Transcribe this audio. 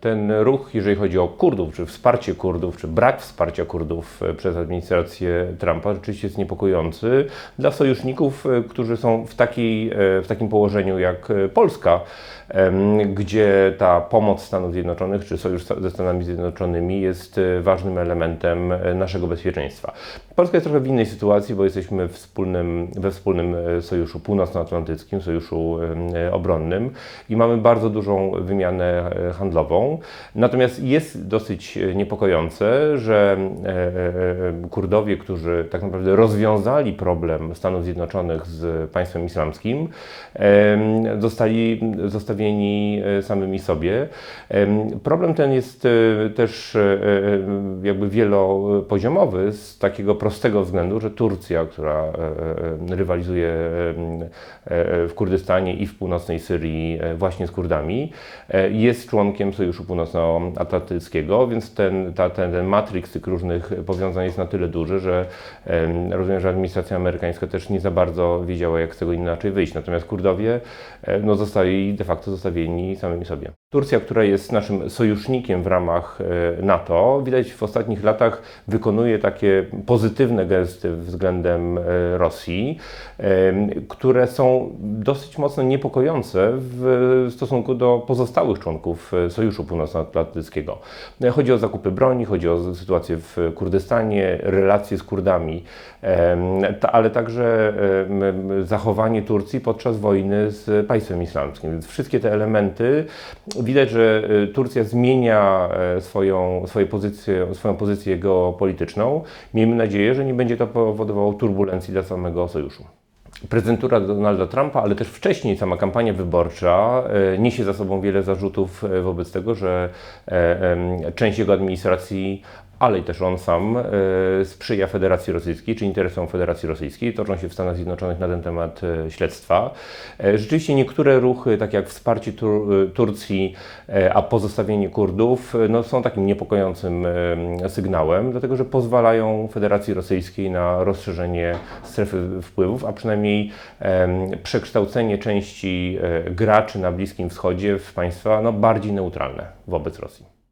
ten ruch, jeżeli chodzi o Kurdów, czy wsparcie Kurdów, czy brak wsparcia Kurdów e, przez administrację Trumpa, rzeczywiście jest niepokojący dla sojuszników, e, którzy są w, takiej, e, w takim położeniu jak Polska, gdzie ta pomoc Stanów Zjednoczonych, czy sojusz ze Stanami Zjednoczonymi jest ważnym elementem naszego bezpieczeństwa. Polska jest trochę w innej sytuacji, bo jesteśmy wspólnym, we wspólnym sojuszu północnoatlantyckim, sojuszu obronnym i mamy bardzo dużą wymianę e, Natomiast jest dosyć e, niepokojące, że e, e, Kurdowie, którzy tak naprawdę rozwiązali problem Stanów Zjednoczonych z państwem islamskim, zostali zostawieni samymi sobie. Em, Problem ten jest też jakby wielopoziomowy z takiego prostego względu, że Turcja, która rywalizuje w Kurdystanie i w północnej Syrii właśnie z Kurdami, jest członkiem Sojuszu Północnoatlantyckiego, więc ten, ta, ten, ten matryks tych różnych powiązań jest na tyle duży, że em, rozumiem, że administracja amerykańska też nie za bardzo wiedziała, jak z tego inaczej wyjść. Natomiast Kurdowie no, zostali de facto zostawieni samymi sobie. Turcja, która jest naszym sojusznikiem w ramach e, NATO, widać w ostatnich latach wykonuje takie pozytywne gesty względem e, Rosji, które są dosyć mocno niepokojące w stosunku do pozostałych członków e, Sojuszu Północnoatlantyckiego. E, Chodzi o zakupy broni, chodzi o sytuację w Kurdystanie, relacje z Kurdami, ale także zachowanie Turcji podczas wojny z państwem islamskim. Więc wszystkie te elementy widać, że e, Turcja zmienia e, swoją, swoje pozycję, swoją pozycję geopolityczną. Miejmy nadzieję, że nie będzie to powodowało turbulencji dla samego sojuszu. Prezydentura Donalda Trumpa, ale też wcześniej sama kampania wyborcza e, niesie za sobą wiele zarzutów e, wobec tego, że e, część jego administracji, ale i też on sam e, sprzyja Federacji Rosyjskiej, czy interesom Federacji Rosyjskiej. Toczą się w Stanach Zjednoczonych na ten temat e, śledztwa. E, Rzeczywiście niektóre ruchy, tak jak wsparcie Tur Turcji, a pozostawienie Kurdów, no, są takim niepokojącym sygnałem, dlatego że pozwalają Federacji Rosyjskiej na rozszerzenie strefy wpływów, a przynajmniej przekształcenie części graczy na Bliskim Wschodzie w państwa no, bardziej neutralne wobec Rosji.